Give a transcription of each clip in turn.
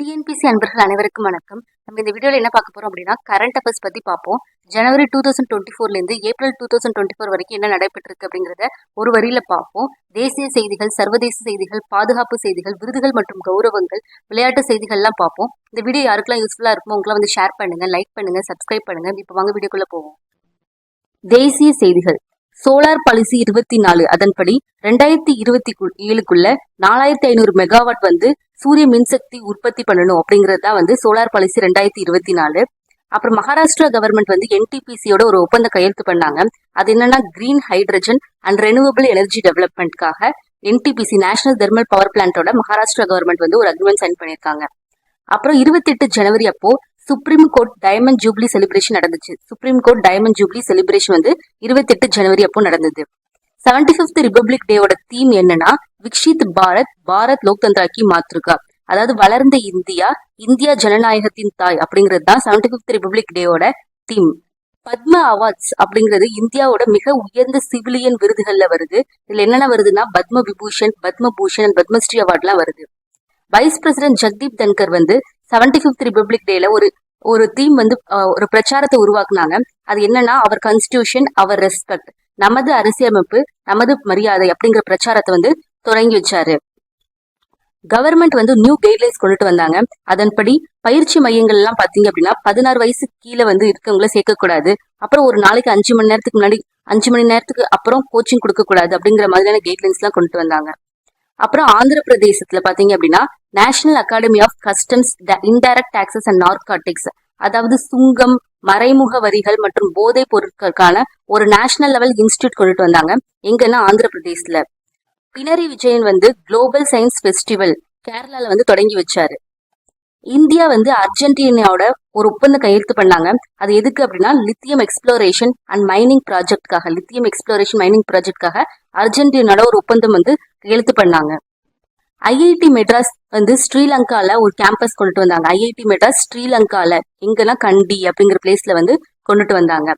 TNPSC அன்பர்கள் அனைவருக்கும் வணக்கம். நம்ம இந்த வீடியோவில் என்ன பார்க்க போறோம் அப்படின்னா கரண்ட் அஃபேர்ஸ் பத்தி பார்ப்போம். January two thousand twenty ஃபோர்லேருந்து April two thousand twenty four வரைக்கும் என்ன நடைபெற்றிருக்கு அப்படிங்கிறத ஒரு வரியில பார்ப்போம். தேசிய செய்திகள் சர்வதேச செய்திகள் பாதுகாப்பு செய்திகள் விருதுகள் மற்றும் கௌரவங்கள் விளையாட்டு செய்திகள்லாம் பார்ப்போம். இந்த வீடியோ யாருக்கெல்லாம் யூஸ்ஃபுல்லாக இருக்குமோ உங்களாம் வந்து ஷேர் பண்ணுங்க லைக் பண்ணுங்க சப்ஸ்கிரைப் பண்ணுங்க. இப்போ வாங்க வீடியோக்குள்ள போவோம். தேசிய செய்திகள். சோலார் பாலிசி இருபத்தி நாலு. அதன்படி ரெண்டாயிரத்தி இருபத்தி ஏழுக்குள்ள நாலாயிரத்தி ஐநூறு மெகாவாட் வந்து சூரிய மின்சக்தி உற்பத்தி பண்ணணும் அப்படிங்கிறது தான் வந்து சோலார் பாலிசி ரெண்டாயிரத்தி இருபத்தி நாலு. அப்புறம் மகாராஷ்டிரா கவர்மெண்ட் வந்து என்டிபிசியோட ஒரு ஒப்பந்த கையெழுத்து பண்ணாங்க. அது என்னன்னா green hydrogen and renewable energy டெவலப்மெண்ட்காக NTPC national thermal power பிளான்ட்டோட மகாராஷ்டிரா கவர்மெண்ட் வந்து ஒரு அக்ரிமெண்ட் சைன் பண்ணியிருக்காங்க அப்புறம் இருபத்தெட்டு ஜனவரி அப்போ supreme court diamond jubilee celebration நடந்துச்சு. Supreme court diamond jubilee celebration வந்து இருபத்தெட்டு ஜனவரி அப்போ நடந்தது. செவன்டி ஃபிஃப்த் ரிபப்ளிக் டேவோட தீம் என்னன்னா விக்ஷித் பாரத் பாரத் லோக்தந்திராக்கி மாத்ருகா. அதாவது வளர்ந்த இந்தியா இந்தியா ஜனநாயகத்தின் தாய் அப்படிங்கிறது தான் செவன்டி ஃபிஃப்த் ரிபப்ளிக் டேவோட தீம் பத்ம அவார்ட்ஸ் அப்படிங்கிறது இந்தியாவோட மிக உயர்ந்த சிவிலியன் விருதுகள்ல வருது. இதுல என்னென்ன வருதுன்னா பத்ம விபூஷன் பத்ம பூஷன் பத்மஸ்ரீ அவார்ட்லாம் வருது. வைஸ் பிரசிடென்ட் ஜக்தீப் தன்கர் வந்து செவன்டி ஃபிஃப்த் ரிபப்ளிக் டேல ஒரு ஒரு தீம் வந்து ஒரு பிரச்சாரத்தை உருவாக்குனாங்க. அது என்னன்னா அவர் கான்ஸ்டியூஷன் அவர் ரெஸ்பெக்ட் நமது அரசியலமைப்பு நமது மரியாதை அப்படிங்கிற பிரச்சாரத்தை வந்து தொடங்கி வச்சாரு. கவர்மெண்ட் வந்து நியூ கைட்லைன்ஸ் கொண்டுட்டு வந்தாங்க. அதன்படி பயிற்சி மையங்கள் எல்லாம் பாத்தீங்க அப்படின்னா பதினாறு வயசு கீழே வந்து இருக்கவங்கள சேர்க்கக்கூடாது. அப்புறம் ஒரு நாளைக்கு அஞ்சு மணி நேரத்துக்கு முன்னாடி அஞ்சு மணி நேரத்துக்கு அப்புறம் கோச்சிங் கொடுக்க கூடாது அப்படிங்கிற மாதிரியான கைட்லைன்ஸ் எல்லாம் கொண்டுட்டு வந்தாங்க. அப்புறம் ஆந்திர பிரதேசத்துல பாத்தீங்க அப்படின்னா national academy of customs indirect taxes and narcotics அதாவது சுங்கம் மறைமுக வரிகள் மற்றும் போதைப் பொருட்களுக்கான ஒரு நேஷனல் லெவல் இன்ஸ்டியூட் கொண்டுட்டு வந்தாங்க. எங்கன்னா ஆந்திர பிரதேசல பினரி விஜயன் வந்து குளோபல் சயின்ஸ் ஃபெஸ்டிவல் கேரளால வந்து தொடங்கி வச்சாரு. இந்தியா வந்து அர்ஜென்டினாவோட ஒரு ஒப்பந்தம் கையெழுத்து பண்ணாங்க. அது எதுக்கு அப்படின்னா லித்தியம் எக்ஸ்ப்ளோரேஷன் அண்ட் மைனிங் ப்ராஜெக்ட்காக லித்தியம் எக்ஸ்ப்ளோரேஷன் மைனிங் ப்ராஜெக்ட்காக அர்ஜென்டினாவோட ஒரு ஒப்பந்தம் வந்து கையெழுத்து பண்ணாங்க. ஐஐடி மெட்ராஸ் வந்து ஸ்ரீலங்கால ஒரு கேம்பஸ் கொண்டுட்டு வந்தாங்க. ஐஐடி மெட்ராஸ் ஸ்ரீலங்கால. எங்கன்னா கண்டி அப்படிங்கிற பிளேஸ்ல வந்து கொண்டுட்டு வந்தாங்க.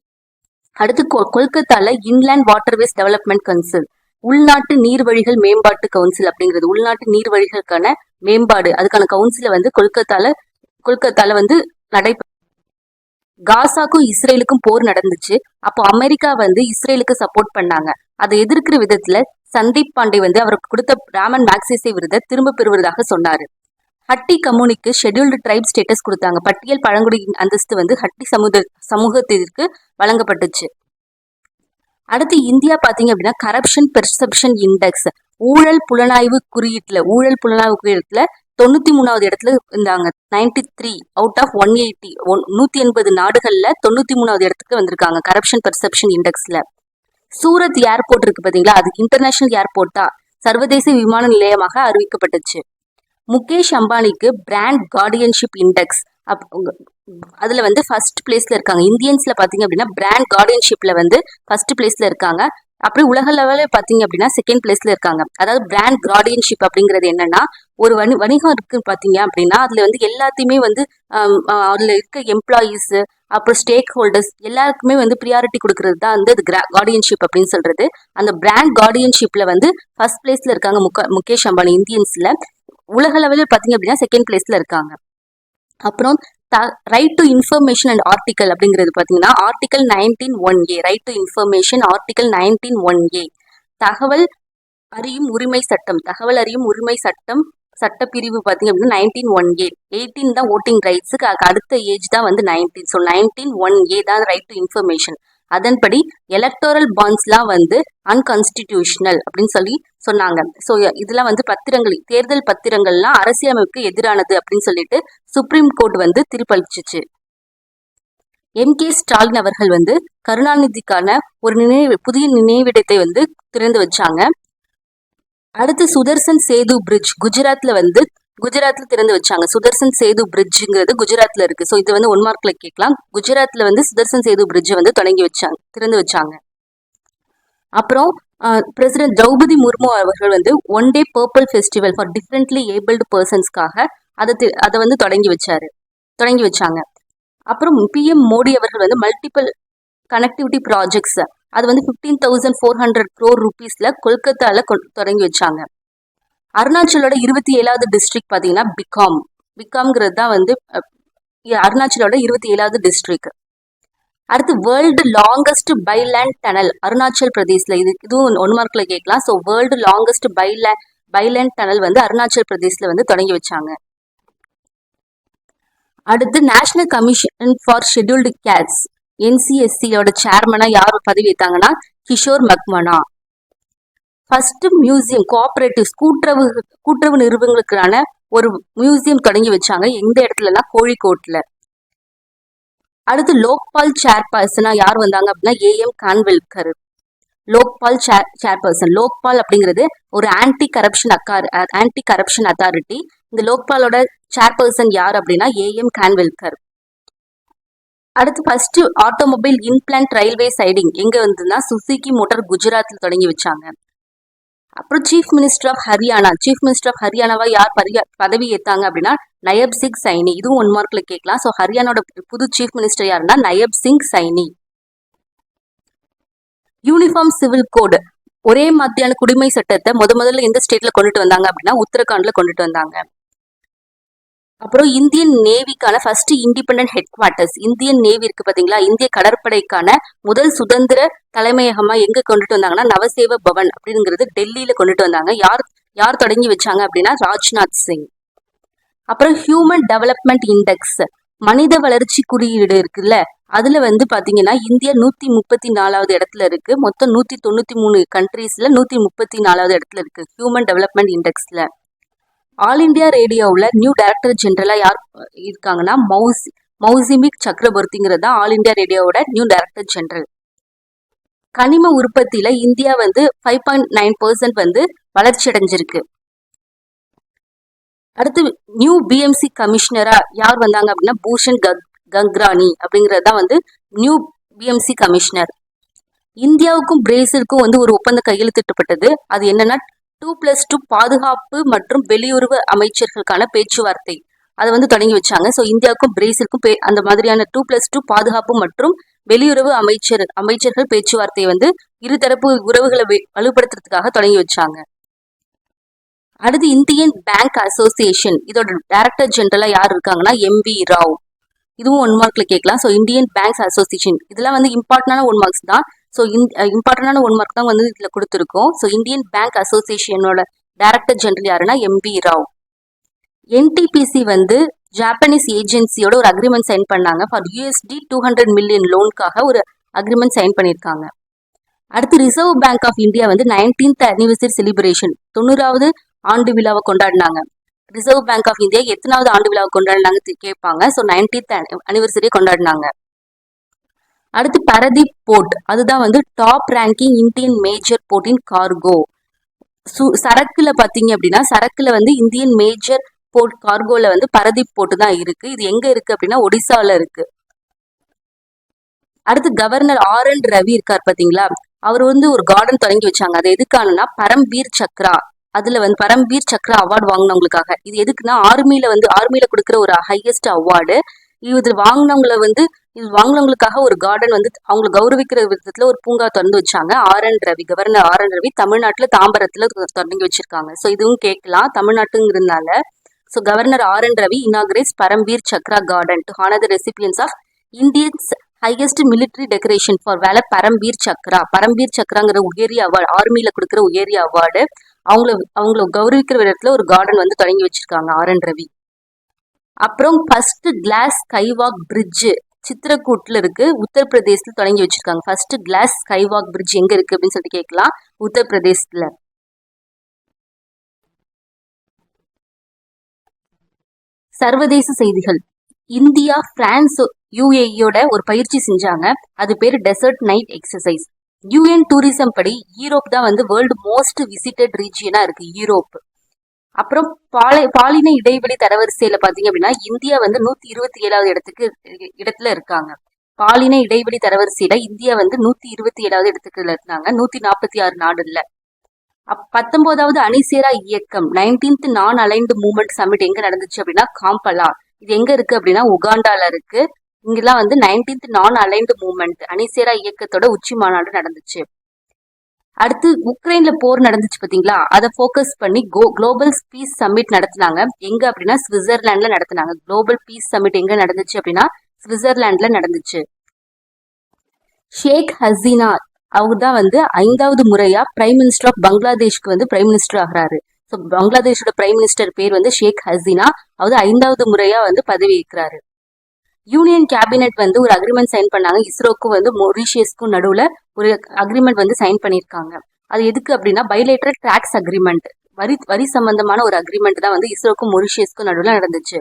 அடுத்து கொல்கத்தால இன்லேண்ட் வாட்டர்வேஸ் டெவலப்மெண்ட் கவுன்சில் உள்நாட்டு நீர்வழிகள் மேம்பாட்டு கவுன்சில் அப்படிங்கிறது. உள்நாட்டு நீர்வழிகளுக்கான மேம்பாடு. அதுக்கான கவுன்சில வந்து கொல்கத்தால கொல்கத்தால வந்து நடை காசாக்கும் இஸ்ரேலுக்கும் போர் நடந்துச்சு. அப்போ அமெரிக்கா வந்து இஸ்ரேலுக்கு சப்போர்ட் பண்ணாங்க. அதை எதிர்க்கிற விதத்துல சந்தீப் பாண்டே வந்து அவருக்கு கொடுத்த ராமன் மேக்சிசை விருதை திரும்ப பெறுவதாக சொன்னாரு. ஹட்டி கம்யூனிக்கு ஷெட்யூல்டு ட்ரைப் ஸ்டேட்டஸ் கொடுத்தாங்க. பட்டியல் பழங்குடியின் அந்தஸ்து வந்து ஹட்டி சமூக சமூகத்திற்கு வழங்கப்பட்டுச்சு. அடுத்து இந்தியா பாத்தீங்க அப்படின்னா கரப்ஷன் பெர்செப்ஷன் இண்டெக்ஸ் ஊழல் புலனாய்வு குறியீட்டுல ஊழல் புலனாய்வு குறியீட்டுல தொண்ணூத்தி மூணாவது இடத்துல இருந்தாங்க. Ninety three out of one eighty one நூத்தி எண்பது நாடுகள்ல தொண்ணூத்தி மூணாவது இடத்துக்கு வந்திருக்காங்க கரப்ஷன் பெர்செப்ஷன் இண்டெக்ஸ்ல சூரத் ஏர்போர்ட் இருக்கு பாத்தீங்களா? அது இன்டர்நேஷனல் ஏர்போர்ட்டா சர்வதேச விமான நிலையமாக அறிவிக்கப்பட்டுச்சு. முகேஷ் அம்பானிக்கு பிராண்ட் கார்டியன்ஷிப் இண்டெக்ஸ் அதுல வந்து ஃபர்ஸ்ட் பிளேஸ்ல இருக்காங்க. இந்தியன்ஸ்ல பாத்தீங்க அப்படின்னா பிராண்ட் கார்டியன்ஷிப்ல வந்து ஃபர்ஸ்ட் பிளேஸ்ல இருக்காங்க. அப்படி உலக லெவலில் பார்த்தீங்க அப்படின்னா செகண்ட் பிளேஸ்ல இருக்காங்க. அதாவது பிராண்ட் கார்டியன்ஷிப் அப்படிங்கிறது என்னன்னா ஒரு வணி வணிகம் இருக்கு பார்த்தீங்க அப்படின்னா அதுல வந்து எல்லாத்தையுமே வந்து அதுல இருக்க எம்ப்ளாயீஸ் அப்புறம் ஸ்டேக் ஹோல்டர்ஸ் எல்லாருக்குமே வந்து ப்ரியாரிட்டி கொடுக்கறது தான் வந்து அது கார்டியன்ஷிப் அப்படின்னு சொல்றது. அந்த பிராண்ட் கார்டியன்ஷிப்ல வந்து ஃபர்ஸ்ட் பிளேஸ்ல இருக்காங்க முக முகேஷ் அம்பானி இந்தியன்ஸ்ல. உலக லெவலில் பார்த்தீங்க அப்படின்னா செகண்ட் பிளேஸ்ல இருக்காங்க. அப்புறம் right to information and article அப்படிங்கிறது பார்த்தீங்கன்னா article nineteen one A right to information article nineteen one A தகவல் அறியும் உரிமை சட்டம் தகவல் அறியும் உரிமை சட்டம் சட்டப்பிரிவு பார்த்தீங்க அப்படின்னா நைன்டீன் ஒன் ஏ எயிட்டீன் தான் ஓட்டிங் ரைட்ஸுக்கு அடுத்த ஏஜ் தான் வந்து nineteen so nineteen one A தான் ரைட் டு இன்ஃபர்மேஷன் அதன்படி எலக்டோரல் பாண்ட்ஸ்லாம் வந்து அன்கான்ஸ்டிடியூஷனல் அப்படின்னு சொல்லி சொன்னாங்க. ஸோ இதெல்லாம் வந்து பத்திரங்கள் தேர்தல் பத்திரங்கள்லாம் அரசியலமைப்புக்கு எதிரானது அப்படின்னு சொல்லிட்டு சுப்ரீம் கோர்ட் வந்து தீர்ப்பளிச்சிச்சு. எம் கே ஸ்டாலின் அவர்கள் வந்து கருணாநிதிக்கான ஒரு நினைவு புதிய நினைவிடத்தை வந்து திறந்து வச்சாங்க. அடுத்து சுதர்சன் சேது பிரிட்ஜ் குஜராத்ல வந்து குஜராத்ல திறந்து வச்சாங்க. சுதர்சன் சேது பிரிட்ஜுங்கிறது குஜராத்ல இருக்கு. ஸோ இது வந்து ஒன் மார்க்ல கேட்கலாம். குஜராத்ல வந்து சுதர்சன் சேது பிரிட்ஜ் வந்து தொடங்கி வச்சாங்க திறந்து வச்சாங்க. அப்புறம் பிரசிடென்ட் திரௌபதி முர்மு அவர்கள் வந்து one day purple festival for differently abled பர்சன்ஸ்க்காக அதை அதை வந்து தொடங்கி வச்சாரு. தொடங்கி வச்சாங்க. அப்புறம் பிஎம் மோடி அவர்கள் வந்து மல்டிபிள் கனெக்டிவிட்டி ப்ராஜெக்ட்ஸ் அது வந்து fifteen thousand four hundred crore ருபீஸில் கொல்கத்தாவில் தொடங்கி வச்சாங்க. அருணாச்சலோட இருபத்தி ஏழாவது டிஸ்ட்ரிக்ட் பார்த்தீங்கன்னா பிகாம் பிகாம்ங்கிறது தான் வந்து அருணாச்சலோட இருபத்தி ஏழாவது டிஸ்ட்ரிக்ட் அடுத்து world longest bilane tunnel Arunachal பிரதேஷ்ல இது இதுவும் ஒன் மார்க்ல கேட்கலாம். So world longest பைலே bilane tunnel வந்து அருணாச்சல் பிரதேஷ்ல வந்து தொடங்கி வச்சாங்க. அடுத்து national commission for scheduled castes என்சிஎஸ்சியோட சேர்மனா யார் பதவி ஏத்தாங்கன்னா Kishore Makwana. First museum cooperative கூட்டுறவு கூட்டுறவு நிறுவனங்களுக்கான ஒரு மியூசியம் தொடங்கி வச்சாங்க எந்த இடத்துலனா கோழிக்கோட்டில். அடுத்து லோக்பால் சேர்பர்சனா யார் வந்தாங்க அப்படின்னா AM Khanwilkar Lokpal chair chairperson Lokpal அப்படிங்கிறது ஒரு ஆன்டி கரப்ஷன் அக்கார் ஆன்டி கரப்ஷன் அத்தாரிட்டி இந்த லோக்பாலோட சேர்பர்சன் யார் அப்படின்னா ஏஎம் கான்வெல்கர் அடுத்து first automobile inplant railway siding எங்க வந்துன்னா சுசுகி மோட்டார் குஜராத்தில் தொடங்கி வச்சாங்க. அப்புறம் chief minister of Haryana chief minister of ஹரியானாவா யார் பதவி ஏத்தாங்க அப்படின்னா நயப் சிங் சைனி இதுவும் ஒன் மார்க்ல கேட்கலாம். ஸோ ஹரியானாவோட புது சீஃப் மினிஸ்டர் யாருன்னா Nayab Singh Saini uniform civil code ஒரே மாதிரியான குடிமை சட்டத்தை முத முதல்ல எந்த ஸ்டேட்ல கொண்டுட்டு வந்தாங்க அப்படின்னா உத்தரகாண்ட்ல கொண்டுட்டு வந்தாங்க. அப்புறம் Indian நேவிக்கான first independent headquarters Indian navy இருக்கு பாத்தீங்களா? இந்திய கடற்படைக்கான முதல் சுதந்திர தலைமையகமா எங்க கொண்டுட்டு வந்தாங்கன்னா நவசேவ பவன் அப்படிங்கிறது டெல்லியில கொண்டுட்டு வந்தாங்க. யார் யார் தொடங்கி வச்சாங்க அப்படின்னா ராஜ்நாத் சிங். அப்புறம் ஹியூமன் டெவலப்மெண்ட் இண்டெக்ஸ் மனித வளர்ச்சி குறியீடு இருக்குல்ல அதுல வந்து பாத்தீங்கன்னா இந்தியா நூத்தி முப்பத்தி நாலாவது இடத்துல இருக்கு. மொத்தம் நூத்தி தொண்ணூத்தி மூணு கண்ட்ரீஸ்ல நூத்தி முப்பத்தி நாலாவது இடத்துல இருக்கு ஹியூமன் டெவலப்மெண்ட் இண்டெக்ஸ்ல ஆல் இந்தியா ரேடியோவில் நியூ டைரக்டர் ஜென்ரலாக யார் இருக்காங்கன்னா மௌசி மௌசிமிக் சக்கரவர்த்திங்கிறது தான் ஆல் இந்தியா ரேடியோவோட நியூ டைரக்டர் ஜென்ரல். கனிம உற்பத்தியில இந்தியா வந்து ஃபைவ் பாயிண்ட் நைன் பர்சன்ட் வந்து வளர்ச்சி அடைஞ்சிருக்கு. அடுத்து நியூ பிஎம்சி கமிஷனரா யார் வந்தாங்க அப்படின்னா பூஷன் கங் கங்ரானி அப்படிங்கிறது தான் வந்து நியூ பிஎம்சி கமிஷனர். இந்தியாவுக்கும் பிரேசிலுக்கும் வந்து ஒரு ஒப்பந்தம் கையெழுத்திட்டப்பட்டது. அது என்னன்னா டூ பிளஸ் டூ பாதுகாப்பு மற்றும் வெளியுறவு அமைச்சர்களுக்கான பேச்சுவார்த்தை. அதை வந்து தொடங்கி வச்சாங்க. ஸோ இந்தியாவுக்கும் பிரேசிலுக்கும் அந்த மாதிரியான டூ பிளஸ் டூ பாதுகாப்பு மற்றும் வெளியுறவு அமைச்சர் அமைச்சர்கள் பேச்சுவார்த்தையை வந்து இருதரப்பு உறவுகளை வலுப்படுத்துறதுக்காக தொடங்கி வச்சாங்க. அடுத்து இந்தியன் பேங்க் அசோசியேஷன். இதோட டைரக்டர் ஜெனரலா யார் இருக்காங்கன்னா எம் வி ராவ். இதுவும் ஒன் மார்க்ல கேட்கலாம். So Indian banks association. இதெல்லாம் வந்து இம்பார்ட்டன்டான ஒன் மார்க்ஸ் தான். ஸோ இம்பார்ட்டண்டான ஒன் மார்க் தான் வந்து இதில் கொடுத்துருக்கோம். ஸோ இந்தியன் பேங்க் அசோசியேஷனோட டைரக்டர் ஜெனரல் யாருன்னா எம்பி ராவ் என்டிபிசி வந்து ஜாப்பனீஸ் ஏஜென்சியோட ஒரு அக்ரிமெண்ட் சைன் பண்ணாங்க. For USD two hundred million லோனுக்காக ஒரு அக்ரிமெண்ட் சைன் பண்ணியிருக்காங்க. அடுத்து ரிசர்வ் பேங்க் ஆஃப் இந்தியா வந்து நைன்டீன்த் அனிவர்சரி செலிப்ரேஷன் தொண்ணூறாவது ஆண்டு விழாவை கொண்டாடினாங்க. ரிசர்வ் பேங்க் ஆஃப் இந்தியா எத்தனாவது ஆண்டு விழாவை கொண்டாடினாங்க கேட்பாங்க ஸோ நைன்டீன்த் அனிவர்சரியை கொண்டாடினாங்க. அடுத்து பரதீப் போர்ட் அதுதான் வந்து டாப் ரேங்கிங் இந்தியன் மேஜர் போர்ட்டின் கார்கோ சு சரக்குல பாத்தீங்க அப்படின்னா சரக்குல வந்து இந்தியன் மேஜர் போர்ட் கார்கோல வந்து பரதீப் போர்ட் தான் இருக்கு. இது எங்க இருக்கு அப்படின்னா ஒடிசால இருக்கு. அடுத்து கவர்னர் ஆர் என் ரவி இருக்கார் பாத்தீங்களா அவர் வந்து ஒரு கார்டன் தொடங்கி வச்சாங்க. அது எதுக்கானனா பரம்பீர் சக்ரா. அதுல வந்து பரம்பீர் சக்ரா அவார்டு வாங்கினவங்களுக்காக. இது எதுக்குன்னா ஆர்மியில வந்து ஆர்மியில கொடுக்குற ஒரு ஹையஸ்ட் அவார்டு இது வாங்கினவங்கள வந்து இது வாங்கினவங்களுக்காக ஒரு கார்டன் வந்து அவங்களை கௌரவிக்கிற விதத்துல ஒரு பூங்கா திறந்து வச்சாங்க. R N Ravi governor R N Ravi தமிழ்நாட்டுல தாம்பரத்துல தொடங்கி வச்சிருக்காங்க. ஸோ இதுவும் கேட்கலாம். தமிழ்நாட்டுங்கிறதுனால so governor R N Ravi inaugurates Paramvir Chakra garden to honour the recipients of Indians highest military decoration for valour Paramvir Chakra. Paramvir சக்ராங்கிற உயரிய அவார்டு ஆர்மியில கொடுக்குற உயரிய அவார்டு அவங்கள அவங்கள கௌரவிக்கிற விதத்துல ஒரு கார்டன் வந்து தொடங்கி வச்சிருக்காங்க ஆர் என் ரவி. அப்புறம் ஃபர்ஸ்ட் கிளாஸ் ஸ்கைவாக் பிரிட்ஜ் சித்திரக்கூட்ல இருக்கு. உத்தரப்பிரதேசத்துல தொடங்கி வச்சிருக்காங்க. ஃபர்ஸ்ட் கிளாஸ் ஸ்கைவாக் பிரிட்ஜ் எங்க இருக்கு அப்படின்னு சொல்லிட்டு கேட்கலாம். உத்தரப்பிரதேசத்துல. சர்வதேச செய்திகள். இந்தியா பிரான்ஸ் யுஏஇயோட ஒரு பயிற்சி செஞ்சாங்க. அது பேர் desert knight exercise UN tourism படி யூரோப் தான் வந்து வேர்ல்டு மோஸ்ட் விசிட்டட் ரீஜியனா இருக்கு. யூரோப் அப்புறம் பாலை பாலின இடைவெளி தரவரிசையில பாத்தீங்க அப்படின்னா இந்தியா வந்து நூத்தி இருபத்தி ஏழாவது இடத்துக்கு இடத்துல இருக்காங்க. பாலின இடைவெளி தரவரிசையில இந்தியா வந்து நூத்தி இருபத்தி ஏழாவது இடத்துக்குள்ள இருந்தாங்க நூத்தி நாற்பத்தி ஆறு நாடுல அப் பத்தொன்பதாவது அணிசேரா இயக்கம் நைன்டீன்த் நான் அலைன்டு மூவ்மெண்ட் சமிட் எங்க நடந்துச்சு அப்படின்னா காம்பலா இது எங்க இருக்கு அப்படின்னா உகாண்டால இருக்கு. இங்கெல்லாம் வந்து நைன்டீன்த் நான் அலைன்டு மூவ்மெண்ட் அணிசேரா இயக்கத்தோட உச்சி மாநாடு நடந்துச்சு. அடுத்து உக்ரைன்ல போர் நடந்துச்சு பாத்தீங்களா? அதை ஃபோக்கஸ் பண்ணி கோ குளோபல் பீஸ் சம்மிட் நடத்தினாங்க. எங்க அப்படின்னா சுவிட்சர்லாந்துல நடத்தினாங்க. குளோபல் பீஸ் சம்மிட் எங்க நடந்துச்சு அப்படின்னா சுவிட்சர்லாந்துல நடந்துச்சு. ஷேக் ஹசீனா அவங்க தான் வந்து ஐந்தாவது முறையா பிரைம் மினிஸ்டர் ஆஃப் பங்களாதேஷ்க்கு வந்து பிரைம் மினிஸ்டர் ஆகிறாரு. ஸோ பங்களாதேஷோட பிரைம் மினிஸ்டர் பேர் வந்து ஷேக் ஹசீனா. அவர் ஐந்தாவது முறையா வந்து பதவி இருக்கிறாரு யூனியன் கேபினெட் வந்து ஒரு அக்ரிமெண்ட் சைன் பண்ணாங்க. இஸ்ரோக்கும் வந்து மொரிஷியஸ்க்கும் நடுவுல ஒரு அக்ரிமெண்ட் வந்து சைன் பண்ணியிருக்காங்க. அது எதுக்கு அப்படின்னா பைலேட்டரல் டாக்ஸ் அக்ரிமெண்ட் வரி வரி சம்பந்தமான ஒரு அக்ரிமெண்ட் தான் வந்து இஸ்ரோக்கும் மொரிஷியஸ்க்கும் நடுவுல நடந்துச்சு.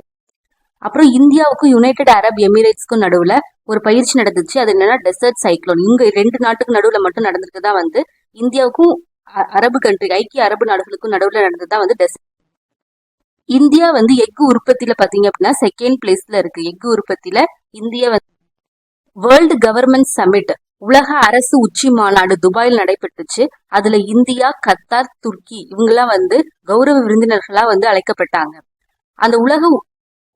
அப்புறம் இந்தியாவுக்கும் யுனைடெட் அரப் எமிரேட்ஸ்க்கும் நடுவுல ஒரு பயிற்சி நடந்துச்சு. அது என்னன்னா டெசர்ட் சைக்ளோன் இங்க ரெண்டு நாட்டுக்கு நடுவுல மட்டும் நடந்திருக்கு தான் வந்து இந்தியாவுக்கும் அ- அரபு கண்ட்ரி ஐக்கிய அரபு நாடுகளுக்கும் நடுவுல நடந்தது தான் வந்து டெசர்ட் இந்தியா வந்து எஃகு உற்பத்தியில பாத்தீங்க அப்படின்னா செகண்ட் பிளேஸ்ல இருக்கு. எஃகு உற்பத்தியில இந்தியா வந்து வேர்ல்டு கவர்மெண்ட் சமிட் உலக அரசு உச்சி மாநாடு துபாயில் நடைபெற்றுச்சு. அதுல இந்தியா கத்தார் துருக்கி இவங்கெல்லாம் வந்து கௌரவ விருந்தினர்களா வந்து அழைக்கப்பட்டாங்க. அந்த உலக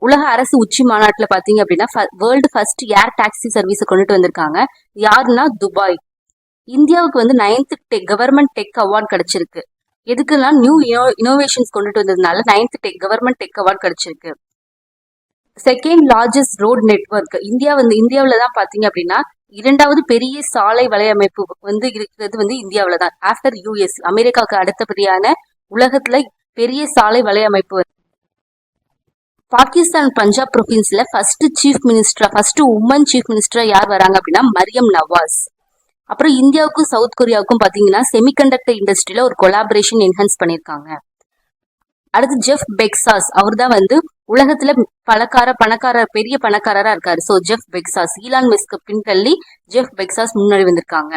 உலக அரசு உச்சி மாநாட்டுல பாத்தீங்க அப்படின்னா world first air taxi service கொண்டுட்டு வந்திருக்காங்க. யாருன்னா துபாய். இந்தியாவுக்கு வந்து ninth tech government tech award கிடைச்சிருக்கு. எதுக்கெல்லாம் நியூ இனோவேஷன்ஸ் கொண்டுட்டு வந்ததுனால ninth tech government tech award கிடைச்சிருக்கு. Second largest road network India வந்து இந்தியாவில் தான் பார்த்தீங்க அப்படின்னா இரண்டாவது பெரிய சாலை வலையமைப்பு வந்து இருக்கிறது வந்து இந்தியாவில் தான். ஆஃப்டர் யூஎஸ் அமெரிக்காவுக்கு அடுத்தபடியான உலகத்துல பெரிய சாலை வலையமைப்பு பாகிஸ்தான் பஞ்சாப் ப்ரொவின்ஸ்ல ஃபர்ஸ்ட் சீஃப் மினிஸ்டரா ஃபர்ஸ்ட் உமன் சீஃப் மினிஸ்டரா யார் வராங்க அப்படின்னா மரியம் நவாஸ். அப்புறம் இந்தியாவுக்கும் சவுத் கொரியாவுக்கும் பாத்தீங்கன்னா செமிகண்டக்டர் இண்டஸ்ட்ரியில ஒரு கொலாபரேஷன் என்ஹான்ஸ் பண்ணியிருக்காங்க. அடுத்து ஜெஃப் பெக்சாஸ் அவர் தான் வந்து உலகத்துல பணக்கார பணக்காரர் பெரிய பணக்காரரா இருக்காரு. சோ ஜெஃப் பெக்சாஸ் ஈலான் மெஸ்க்கு பின்தள்ளி ஜெஃப் பெக்சாஸ் முன்னாடி வந்திருக்காங்க.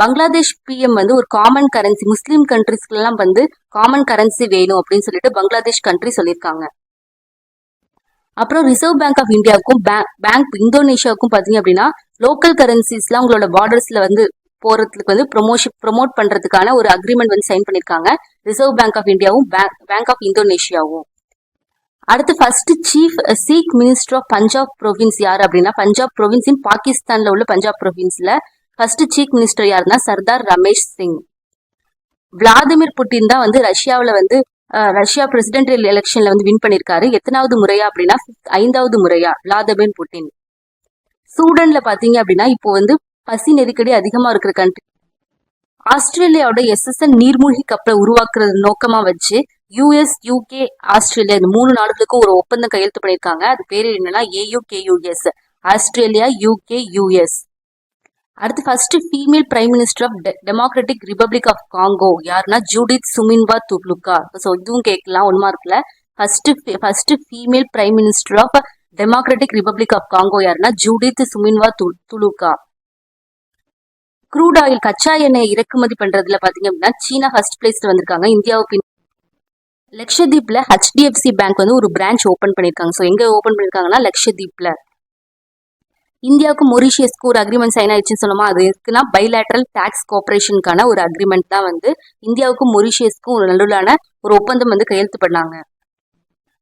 பங்களாதேஷ் பிஎம் வந்து ஒரு காமன் கரன்சி முஸ்லீம் கண்ட்ரிஸ்க்கு எல்லாம் வந்து காமன் கரன்சி வேணும் அப்படின்னு சொல்லிட்டு பங்களாதேஷ் கண்ட்ரி சொல்லியிருக்காங்க. அப்புறம் ரிசர்வ் பேங்க் ஆஃப் இந்தியாவுக்கும் பேங்க் இந்தோனேஷியாவுக்கும் பாத்தீங்க அப்படின்னா லோக்கல் கரன்சிஸ்லாம் உங்களோட பார்டர்ஸ்ல வந்து போறதுக்கு வந்து ப்ரொமோஷன் ப்ரொமோட் பண்றதுக்கான ஒரு அக்ரிமெண்ட் வந்து சைன் பண்ணிருக்காங்க. ரிசர்வ் பேங்க் ஆஃப் இந்தியாவும் பேங்க் ஆஃப் இந்தோனேஷியாவும் அடுத்து first chief Sikh minister of Punjab province யார் அப்படின்னா பஞ்சாப் ப்ரொவின்ஸின் பாகிஸ்தான்ல உள்ள பஞ்சாப் ப்ரொவின்ஸ்ல ஃபர்ஸ்ட் சீஃப் மினிஸ்டர் யாருன்னா சர்தார் ரமேஷ் சிங். விளாடிமிர் புட்டின் தான் வந்து ரஷ்யாவில் வந்து uh, ரஷ்யா பிரசிடென்ட் எலெக்ஷன்ல வந்து வின் பண்ணிருக்காரு. எத்தனாவது முறையா அப்படின்னா ஐந்தாவது முறையா விளாடிமிர் புட்டின். சூடன்ல பாத்தீங்க அப்படின்னா இப்போ வந்து பசி நெருக்கடி அதிகமா இருக்கிற கண்ட்ரி ஆஸ்திரேலியாவோட எஸ்எஸ்என் நீர்மூழ்கி கப்பலை உருவாக்குறது நோக்கமா வச்சு யூஎஸ் யூகே ஆஸ்திரேலியா இந்த மூணு நாடுகளுக்கும் ஒரு ஒப்பந்தம் கையெழுத்து பண்ணிருக்காங்க அது பேர் என்னன்னா ஏயுகேயுஎஸ் ஆஸ்திரேலியா யூகே யூஎஸ் அடுத்து first female prime minister of Democratic Republic of Congo யாருன்னா ஜூடித் சுமின்வா துப்லுக்கா ஸோ இதுவும் கேட்கலாம் ஒன்றுமா இருக்குல்ல first first female prime minister of Democratic Republic of Congo யாருன்னா ஜூடித் சுமின்வா து- துலுகா க்ரூட் ஆயில் கச்சா எண்ணெய் இறக்குமதி பண்றதுல பாத்தீங்க அப்படின்னா சீனா ஃபர்ஸ்ட் பிளேஸ்ல வந்திருக்காங்க. இந்தியாவுக்கு லக்ஷதீப்ல ஹெச்டிஎஃப்சி பேங்க் வந்து ஒரு பிரான்ச் ஓபன் பண்ணிருக்காங்க. ஸோ எங்க ஓபன் பண்ணிருக்காங்கன்னா லக்ஷதீப்ல. இந்தியாவுக்கும் மொரிஷியஸ்க்கு ஒரு அக்ரிமெண்ட் சைன் ஆயிடுச்சுன்னு சொன்னோமா அது இருக்குன்னா பைலேட்ரல் டாக்ஸ் கோஆபரேஷனுக்கான ஒரு அக்ரிமெண்ட் தான் வந்து இந்தியாவுக்கும் மொரிஷியஸ்க்கும் ஒரு நடுவிலான ஒரு ஒப்பந்தம் வந்து கையெழுத்து பண்ணாங்க.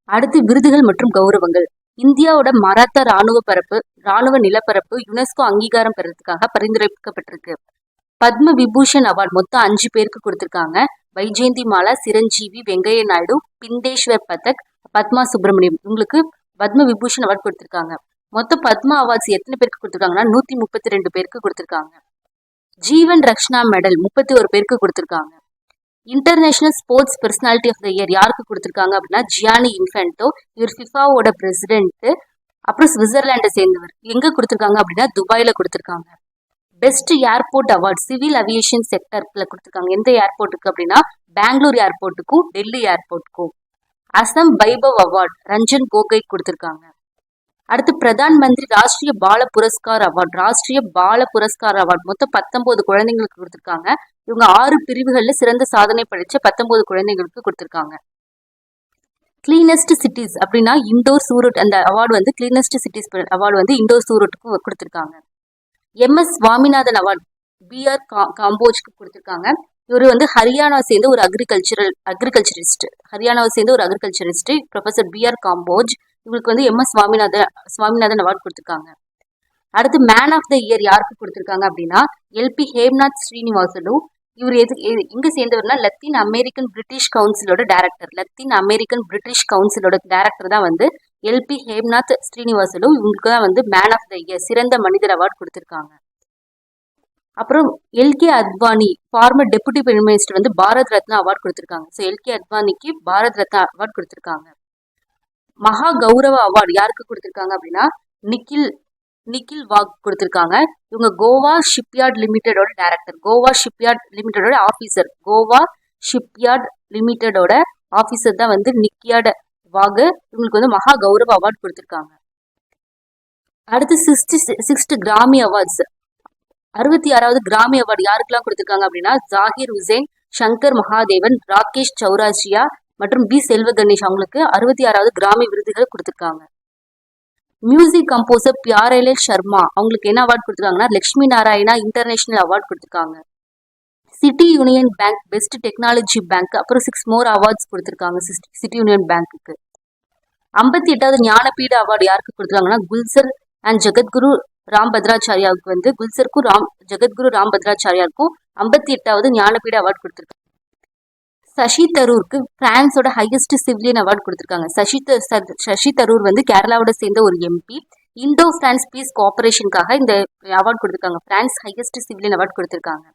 அடுத்து விருதுகள் மற்றும் கௌரவங்கள். இந்தியாவோட மராத்தா ராணுவ பரப்பு ராணுவ நிலப்பரப்பு யுனெஸ்கோ அங்கீகாரம் பெறதுக்காக பரிந்துரைக்கப்பட்டிருக்கு. பத்ம விபூஷன் அவார்ட் மொத்தம் அஞ்சு பேருக்கு கொடுத்திருக்காங்க. வைஜெயந்தி மாலா சிரஞ்சீவி வெங்கைய நாயுடு பிந்தேஸ்வர் பதக் பத்மா சுப்பிரமணியம் இவங்களுக்கு பத்ம விபூஷன் அவார்ட் கொடுத்திருக்காங்க. மொத்தம் பத்மா அவார்ட்ஸ் எத்தனை பேருக்கு கொடுத்திருக்காங்கன்னா நூத்தி முப்பத்தி ரெண்டு பேருக்கு கொடுத்திருக்காங்க. ஜீவன் ரக்ஷனா மெடல் முப்பத்தி ஒரு பேருக்கு கொடுத்திருக்காங்க. International sports personality of the year யாருக்கு கொடுத்துருக்காங்க அப்படின்னா ஜியானி இன்ஃபென்டோ இவர் ஃபிஃபாவோட பிரசிடென்ட்டு அப்புறம் சுவிட்சர்லாண்டை சேர்ந்தவர். எங்கே கொடுத்துருக்காங்க அப்படின்னா துபாயில் கொடுத்துருக்காங்க. Best airport award civil aviation செக்டர்ல கொடுத்துருக்காங்க. எந்த ஏர்போர்ட்டுக்கு அப்படின்னா பெங்களூர் ஏர்போர்ட்டுக்கும் டெல்லி ஏர்போர்ட்டுக்கும் அசம் வைபவ் அவார்ட் ரஞ்சன் கோகை கொடுத்துருக்காங்க. அடுத்து பிரதான் மந்திரி ராஷ்டிரிய பால புரஸ்கார் அவார்ட் ராஷ்டிரிய பால புரஸ்கார் அவார்ட். மொத்தம் பத்தொன்பது குழந்தைங்களுக்கு கொடுத்துருக்காங்க. இவங்க ஆறு பிரிவுகள்ல சிறந்த சாதனை படைச்ச பத்தொன்பது குழந்தைங்களுக்கு கொடுத்துருக்காங்க. கிளீனஸ்ட் சிட்டிஸ் அப்படின்னா இண்டோர் சூரட் அந்த அவார்டு வந்து கிளீனஸ்ட் சிட்டிஸ் அவார்டு வந்து இண்டோர் சூரட்டுக்கும் கொடுத்துருக்காங்க. M S Swaminathan award BR காம்போஜ்க்கு கொடுத்துருக்காங்க. இவர் வந்து ஹரியானா சேர்ந்த ஒரு அக்ரிகல்ச்சரல் அக்ரிகல்ச்சரிஸ்ட் ஹரியானாவை சேர்ந்த ஒரு அக்ரிகல்ச்சரிஸ்ட் ப்ரொஃபசர் பிஆர் காம்போஜ். இவங்களுக்கு வந்து M S Swaminathan Swaminathan award கொடுத்துருக்காங்க. அடுத்து மேன் ஆஃப் த இயர் யாருக்கு கொடுத்துருக்காங்க அப்படின்னா எல்பி ஹேம்நாத் ஸ்ரீனிவாசலு இவர் எது எங்க சேர்ந்தவர்னா லத்தீன் அமெரிக்கன் பிரிட்டிஷ் கவுன்சிலோட டைரக்டர் லத்தீன் அமெரிக்கன் பிரிட்டிஷ் கவுன்சிலோட டைரக்டர் தான் வந்து எல்பி ஹேம்நாத் ஸ்ரீனிவாசலு இவங்களுக்கு தான் வந்து மேன் ஆஃப் த இயர் சிறந்த மனிதர் அவார்ட் கொடுத்துருக்காங்க. அப்புறம் L K Advani former deputy prime minister வந்து பாரத் ரத்னா அவார்ட் கொடுத்துருக்காங்க. ஸோ எல்கே அத்வானிக்கு பாரத் ரத்னா அவார்ட் கொடுத்துருக்காங்க. மகா கௌரவ அவார்டு யாருக்கு கொடுத்துருக்காங்க அப்படின்னா நிக்கில் நிக்கில் வாக் கொடுத்துருக்காங்க. இவங்க கோவா ஷிப்யார்ட் லிமிடெடோட டைரக்டர் கோவா ஷிப்யார்ட் லிமிடெடோட ஆஃபீஸர் கோவா ஷிப்யார்ட் லிமிடெடோட ஆஃபீஸர் தான் வந்து நிக்கியாட் வாகு. இவங்களுக்கு வந்து மகா கௌரவ அவார்ட் கொடுத்துருக்காங்க. அடுத்து சிக்ஸ்டி சிக்ஸ்த் கிராமி அவார்ட்ஸ் அறுபத்தி ஆறாவது கிராமி அவார்டு யாருக்கெல்லாம் கொடுத்துருக்காங்க அப்படின்னா ஜாகிர் ஹுசேன் சங்கர் மகாதேவன் ராகேஷ் சௌராசியா மற்றும் பி செல்வ கணேஷ் அவங்களுக்கு அறுபத்தி ஆறாவது கிராமி விருதுகள் கொடுத்துருக்காங்க. மியூசிக் கம்போசர் பியாரேலே சர்மா அவங்களுக்கு என்ன அவார்ட் கொடுத்துருக்காங்கன்னா லக்ஷ்மி நாராயணா இன்டர்நேஷனல் அவார்ட் கொடுத்துருக்காங்க. City union bank best technology bank அப்புறம் சிக்ஸ் மோர் அவார்ட்ஸ் கொடுத்துருக்காங்க சிட்டி யூனியன் பேங்க்குக்கு ஐம்பத்தி எட்டாவது ஞானபீட அவார்டு யாருக்கு கொடுத்துருக்காங்கன்னா குல்சர் அண்ட் ஜெகத்குரு ராம் பத்ராச்சாரியாவுக்கு வந்து குல்சருக்கும் ராம் ஜெகத்குரு ராம் பத்ராச்சாரியாருக்கும் ஐம்பத்தி எட்டாவது ஞானபீட அவார்டு கொடுத்துருக்காங்க. சசி தரூருக்கு பிரான்ஸோட ஹையஸ்ட் சிவிலியன் அவார்டு கொடுத்துருக்காங்க. சசி சசி தரூர் வந்து கேரளாவோட சேர்ந்த ஒரு எம்பி இந்தோ பிரான்ஸ் பீஸ் கோஆபரேஷனுக்காக இந்த அவார்டு கொடுத்துருக்காங்க. பிரான்ஸ் ஹையஸ்ட் சிவிலியன் அவார்டு கொடுத்துருக்காங்க.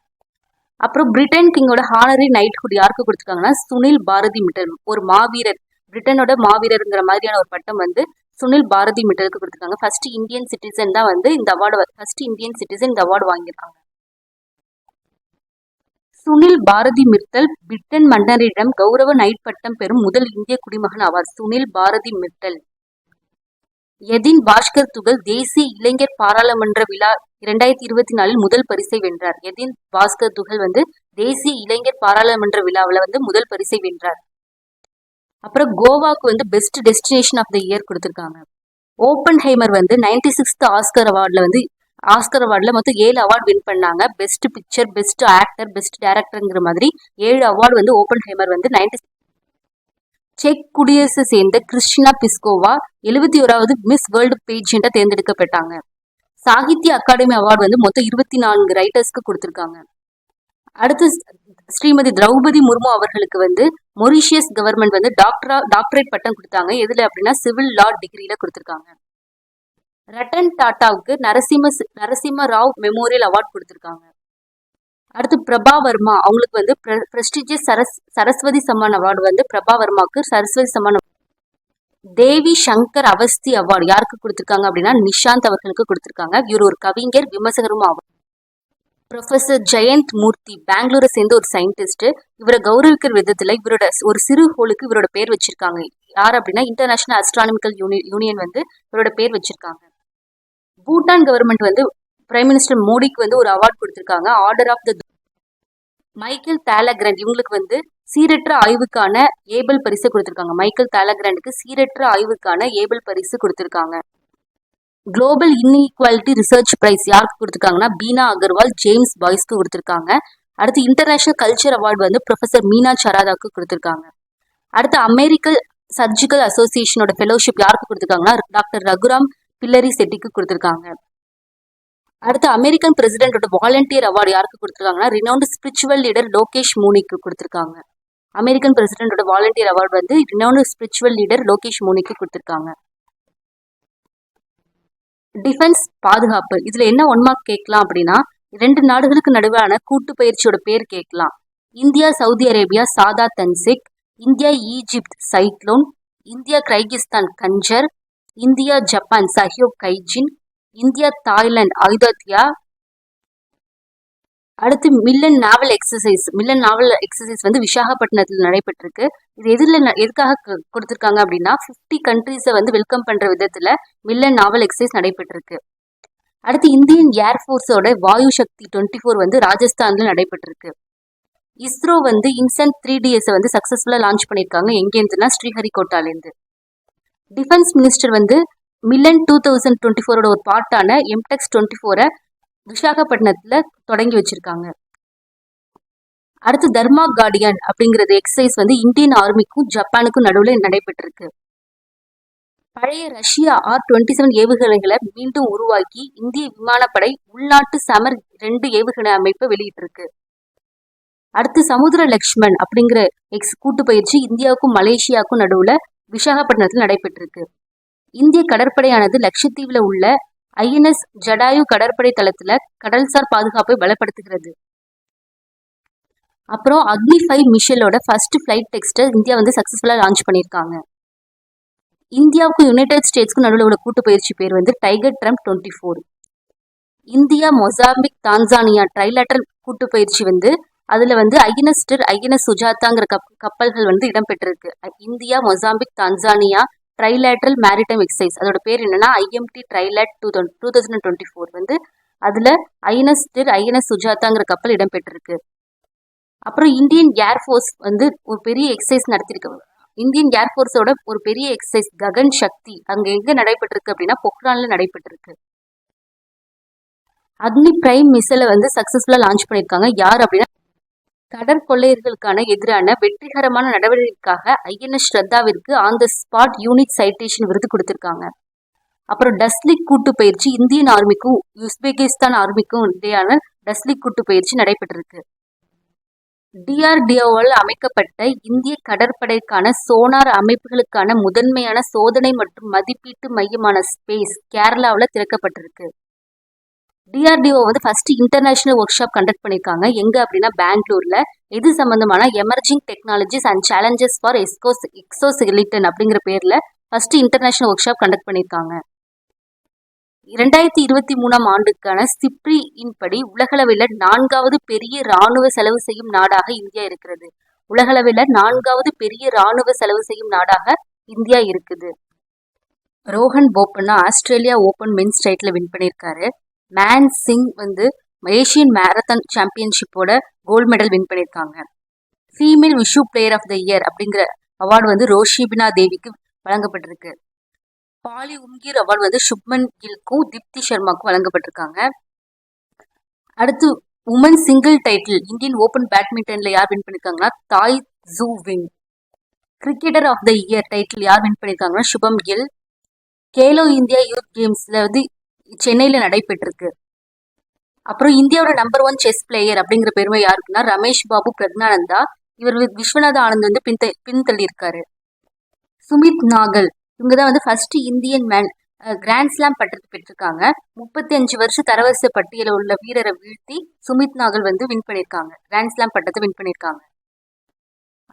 அப்புறம் பிரிட்டன் கிங்கோட ஹானரி நைட்ஹுட் யாருக்கு கொடுத்துருக்காங்கன்னா சுனில் பாரதி மிட்டல் ஒரு மாவீரர். பிரிட்டனோட மாவீரருங்கிற மாதிரியான ஒரு பட்டம் வந்து சுனில் பாரதி மிட்டலுக்கு கொடுத்துருக்காங்க. ஃபர்ஸ்ட் இந்தியன் சிட்டிசன் தான் வந்து இந்த அவார்டு ஃபர்ஸ்ட் இந்தியன் சிட்டிசன் இந்த அவார்டு வாங்கியிருக்காங்க. சுனில் பாரதி மிர்தல் பிரிட்டன் மன்னரிடம் கௌரவ நைட் பட்டம் பெறும் முதல் இந்திய குடிமகன் ஆவார். சுனில் பாரதி மிர்தல் எதின் பாஸ்கர் துகள் தேசிய இளைஞர் பாராளுமன்ற விழா இரண்டாயிரத்தி இருபத்தி நாலில் முதல் பரிசை வென்றார். எதின் பாஸ்கர் துகள் வந்து தேசிய இளைஞர் பாராளுமன்ற விழாவில் வந்து முதல் பரிசை வென்றார். அப்புறம் கோவாக்கு வந்து best destination of the year கொடுத்துருக்காங்க. ஓப்பன் ஹைமர் வந்து நைன்டி சிக்ஸ்த் ஆஸ்கர் அவார்டில் வந்து ஆஸ்கர் அவார்டில் மொத்தம் ஏழு அவார்டு வின் பண்ணாங்க. Best picture best actor best டேரக்டருங்கிற மாதிரி ஏழு அவார்டு வந்து ஓப்பன் ஹேமர் வந்து நைன்டி செக் குடியரசை சேர்ந்த கிறிஸ்டினா பிஸ்கோவா எழுபத்தி ஓராவது மிஸ் வேர்ல்டு பேஜெண்ட்டாக தேர்ந்தெடுக்கப்பட்டாங்க. சாகித்ய அகாடமி அவார்டு வந்து மொத்தம் இருபத்தி நான்கு ரைட்டர்ஸ்க்கு கொடுத்துருக்காங்க. அடுத்து ஸ்ரீமதி திரௌபதி முர்மு அவர்களுக்கு வந்து மொரிஷியஸ் கவர்மெண்ட் வந்து டாக்டரா டாக்டரேட் பட்டம் கொடுத்தாங்க. எதுல அப்படின்னா சிவில் லா டிகிரியில கொடுத்துருக்காங்க. ரட்டன் டாட்டாவுக்கு நரசிம்ம நரசிம்ம ராவ் மெமோரியல் அவார்ட் கொடுத்துருக்காங்க. அடுத்து பிரபா வர்மா அவங்களுக்கு வந்து பிரஸ்டிஜியஸ் சரஸ் சரஸ்வதி சம்மான் அவார்டு வந்து பிரபா வர்மாவுக்கு சரஸ்வதி சம்மான் தேவி சங்கர் அவஸ்தி அவார்டு யாருக்கு கொடுத்துருக்காங்க அப்படின்னா நிஷாந்த் அவர்களுக்கு கொடுத்துருக்காங்க. இவர் ஒரு கவிஞர் விமர்சகரும் ஆவார். ப்ரொஃபசர் ஜெயந்த் மூர்த்தி பெங்களூரை சேர்ந்த ஒரு சயின்டிஸ்ட் இவரை கௌரவிக்கிற விதத்துல இவரோட ஒரு சிறு ஹோலுக்கு இவரோட பேர் வச்சிருக்காங்க. யார் அப்படின்னா இன்டர்நேஷனல் அஸ்ட்ரானமிக்கல் யூனி யூனியன் வந்து இவரோட பேர் வச்சிருக்காங்க. பூட்டான் கவர்மெண்ட் வந்து பிரைம் மினிஸ்டர் மோடிக்கு வந்து ஒரு அவார்ட் கொடுத்துருக்காங்க. Order of the Michel Talagrand இவங்களுக்கு வந்து சீரற்ற ஆய்வுக்கான ஏபல் பரிசு கொடுத்துருக்காங்க. மைக்கேல் தாலகிராண்டுக்கு சீரற்ற ஆய்வுக்கான ஏபல் பரிசு கொடுத்துருக்காங்க. குளோபல் இன்இக்வாலிட்டி ரிசர்ச் பிரைஸ் யாருக்கு கொடுத்துருக்காங்கன்னா? பீனா அகர்வால் ஜேம்ஸ் பாய்ஸ்க்கு கொடுத்துருக்காங்க. அடுத்து இன்டர்நேஷனல் கல்ச்சர் அவார்டு வந்து ப்ரொஃபசர் மீனா சராதாக்கு கொடுத்துருக்காங்க. அடுத்து அமெரிக்கல் சர்ஜிக்கல் அசோசியேஷனோட ஃபெலோஷிப் யாருக்கு கொடுத்துருக்காங்கன்னா? டாக்டர் ரகுராம் பில்லரி செட்டிக்கு கொடுத்துருக்காங்க. அடுத்து அமெரிக்கன் பிரசிடென்ட்டோட வாலண்டியர் அவார்டு யாருக்கு கொடுத்துருக்காங்கன்னா ரினவுண்ட் ஸ்பிரிச்சுவல் லீடர் லோகேஷ் மூனிக்கு கொடுத்துருக்காங்க. அமெரிக்கன் பிரசிடென்டோட வாலண்டியர் அவார்டு வந்து ரினவுண்ட் ஸ்பிரிச்சுவல் லீடர் லோகேஷ் மூனிக்கு கொடுத்துருக்காங்க. டிஃபென்ஸ் பாதுகாப்பு. இதுல என்ன ஒன் மார்க் கேட்கலாம் அப்படின்னா ரெண்டு நாடுகளுக்கு நடுவான கூட்டு பயிற்சியோட பேர் கேட்கலாம். India Saudi Arabia Sada Tanseeq India Egypt Cyclone India Kyrgyzstan Khanjar India Japan Sahyog Kaijin India Thailand Ayutthaya அடுத்து Milan naval exercise. Milan naval exercise வந்து விசாகப்பட்டினத்தில் நடைபெற்றிருக்கு. இது எதில் எதுக்காக கொடுத்துருக்காங்க அப்படின்னா 50 கண்ட்ரீஸை வந்து வெல்கம் பண்ணுற விதத்தில் மில்லன் நாவல் எக்ஸசைஸ் நடைபெற்றிருக்கு. அடுத்து இந்தியன் ஏர்ஃபோர்ஸோட வாயு சக்தி டுவெண்ட்டி ஃபோர் வந்து ராஜஸ்தானில் நடைபெற்றிருக்கு. இஸ்ரோ வந்து இன்சன் த்ரீ டிஎஸ் வந்து சக்ஸஸ்ஃபுல்லாக லான்ச் பண்ணியிருக்காங்க. எங்கேருந்துன்னா ஸ்ரீஹரிகோட்டாலேருந்து. டிஃபென்ஸ் மினிஸ்டர் வந்து மில்லன் டூ தௌசண்ட் டுவெண்ட்டி ஃபோரோட ஒரு பார்ட்டான எம்டெக்ஸ் டுவெண்ட்டி ஃபோரை விசாகப்பட்டினத்தில் தொடங்கி வச்சிருக்காங்க. அடுத்து தர்மா கார்டியன் அப்படிங்கிறது எக்ஸசைஸ் வந்து இந்தியன் ஆர்மிக்கும் ஜப்பானுக்கும் நடுவில் நடைபெற்றிருக்கு. பழைய ரஷ்யா ஆர் டுவெண்ட்டி செவன் ஏவுகணைகளை மீண்டும் உருவாக்கி இந்திய விமானப்படை உள்நாட்டு சமர் ரெண்டு ஏவுகணை அமைப்பை வெளியிட்டிருக்கு. அடுத்து சமுத்திர லக்ஷ்மன் அப்படிங்கிற எக்ஸ் கூட்டு பயிற்சி இந்தியாவுக்கும் மலேசியாவுக்கும் நடுவில் விசாகப்பட்டினத்தில் நடைபெற்றிருக்கு. இந்திய கடற்படையானது லட்சத்தீவில் உள்ள ஐஎன்எஸ் ஜடாயு கடற்படை தளத்தில் கடல்சார் பாதுகாப்பை பலப்படுத்துகிறது. அப்புறம் அக்னி ஃபைவ் மிஷலோட ஃபர்ஸ்ட் ஃப்ளைட் டெக்ஸ்ட்டை இந்தியா வந்து சக்ஸஸ்ஃபுல்லாக லான்ச் பண்ணியிருக்காங்க. இந்தியாவுக்கும் யுனைடெட் ஸ்டேட்ஸ்க்கும் நடுவில் உள்ள கூட்டு பயிற்சி பேர் வந்து tiger triumph twenty four India Mozambique Tanzania trilateral கூட்டு பயிற்சி வந்து அதில் வந்து ஐஎன்எஸ்டர் ஐஎன்எஸ் சுஜாதாங்கிற கப் கப்பல்கள் வந்து இடம்பெற்றிருக்கு India Mozambique Tanzania trilateral maritime exercise அதோட பேர் என்னன்னா IMT trilat two two thousand twenty four வந்து அதில் ஐஎன்எஸ்டர் ஐஎன்எஸ் சுஜாதாங்கிற கப்பல் இடம்பெற்றிருக்கு அப்புறம் இந்தியன் ஏர்ஃபோர்ஸ் வந்து ஒரு பெரிய எக்ஸசைஸ் நடத்திருக்கு. இந்தியன் ஏர்ஃபோர்ஸோட ஒரு பெரிய எக்ஸசைஸ் ககன் சக்தி அங்கே எங்கே நடைபெற்றிருக்கு அப்படின்னா பொக்ரானில் நடைபெற்றிருக்கு. அக்னி பிரைம் மிசைலை வந்து சக்ஸஸ்ஃபுல்லாக லான்ச் பண்ணியிருக்காங்க. யார் அப்படின்னா கடற்கொள்ளையர்களுக்கான எதிரான வெற்றிகரமான நடவடிக்கைக்காக INS ஸ்ரத்தாவிற்கு on the spot unit citation விருது கொடுத்திருக்காங்க. அப்புறம் டஸ்லிக் கூட்டு பயிற்சி இந்தியன் ஆர்மிக்கும் உஸ்பெகிஸ்தான் ஆர்மிக்கும் இடையான டஸ்லிக் கூட்டு பயிற்சி நடைபெற்றிருக்கு. டிஆர்டிஓவால் அமைக்கப்பட்ட இந்திய கடற்படைக்கான சோனார் அமைப்புகளுக்கான முதன்மையான சோதனை மற்றும் மதிப்பீட்டு மையமான ஸ்பேஸ் கேரளாவில் திறக்கப்பட்டிருக்கு. டிஆர்டிஓ வந்து first international workshop conduct பண்ணியிருக்காங்க எங்க அப்படின்னா பெங்களூர்ல இது சம்பந்தமான emerging technologies and challenges for எஸ்கோஸ் exoskeleton அப்படிங்கிற பேர்ல first international workshop conduct பண்ணியிருக்காங்க இரண்டாயிரத்தி இருபத்தி மூணாம் ஆண்டுக்கான சிப்ரி படி உலகளவில் நான்காவது பெரிய ராணுவ செலவு செய்யும் நாடாக இந்தியா இருக்கிறது. உலகளவில் நான்காவது பெரிய ராணுவ செலவு செய்யும் நாடாக இந்தியா இருக்குது. Rohan Bopanna Australia open men's title win பண்ணியிருக்காரு மேன் சிங் வந்து ஏஷியன் மேரத்தான் சாம்பியன்ஷிப்போட கோல்டு மெடல் வின் பண்ணியிருக்காங்க. Female wushu player of the year அப்படிங்கிற அவார்டு வந்து ரோஷிபினா தேவிக்கு வழங்கப்பட்டிருக்கு. பாலி உம்கீர் அவார்டு வந்து சுப்மன் கில்க்கும் தீப்தி சர்மாக்கும் வழங்கப்பட்டிருக்காங்க. அடுத்து woman single title Indian open பேட்மிண்டன்ல யார் வின் பண்ணியிருக்காங்கன்னா Tai Tzu Ying cricketer of the year title யார் வின் பண்ணிருக்காங்கன்னா சுபம் கில் கேலோ இந்தியா யூத் கேம்ஸ்ல வந்து சென்னையில் நடைபெற்றிருக்கு. அப்புறம் இந்தியாவோட நம்பர் ஒன் செஸ் பிளேயர் அப்படிங்கிற பெருமை யாருக்குன்னா ரமேஷ் பாபு பிரக்னானந்தா இவர் விஸ்வநாத ஆனந்த் வந்து பின் பின்தள்ளியிருக்காரு. சுமித் நாகல் இவங்க தான் வந்து first Indian man grand slam பட்டத்தை பெற்றிருக்காங்க. முப்பத்தி அஞ்சு வருஷ தரவரிசை பட்டியலில் உள்ள வீரரை வீழ்த்தி சுமித் நாகல் வந்து வின் பண்ணியிருக்காங்க. கிராண்ட் ஸ்லாம் பட்டத்தை வின் பண்ணியிருக்காங்க.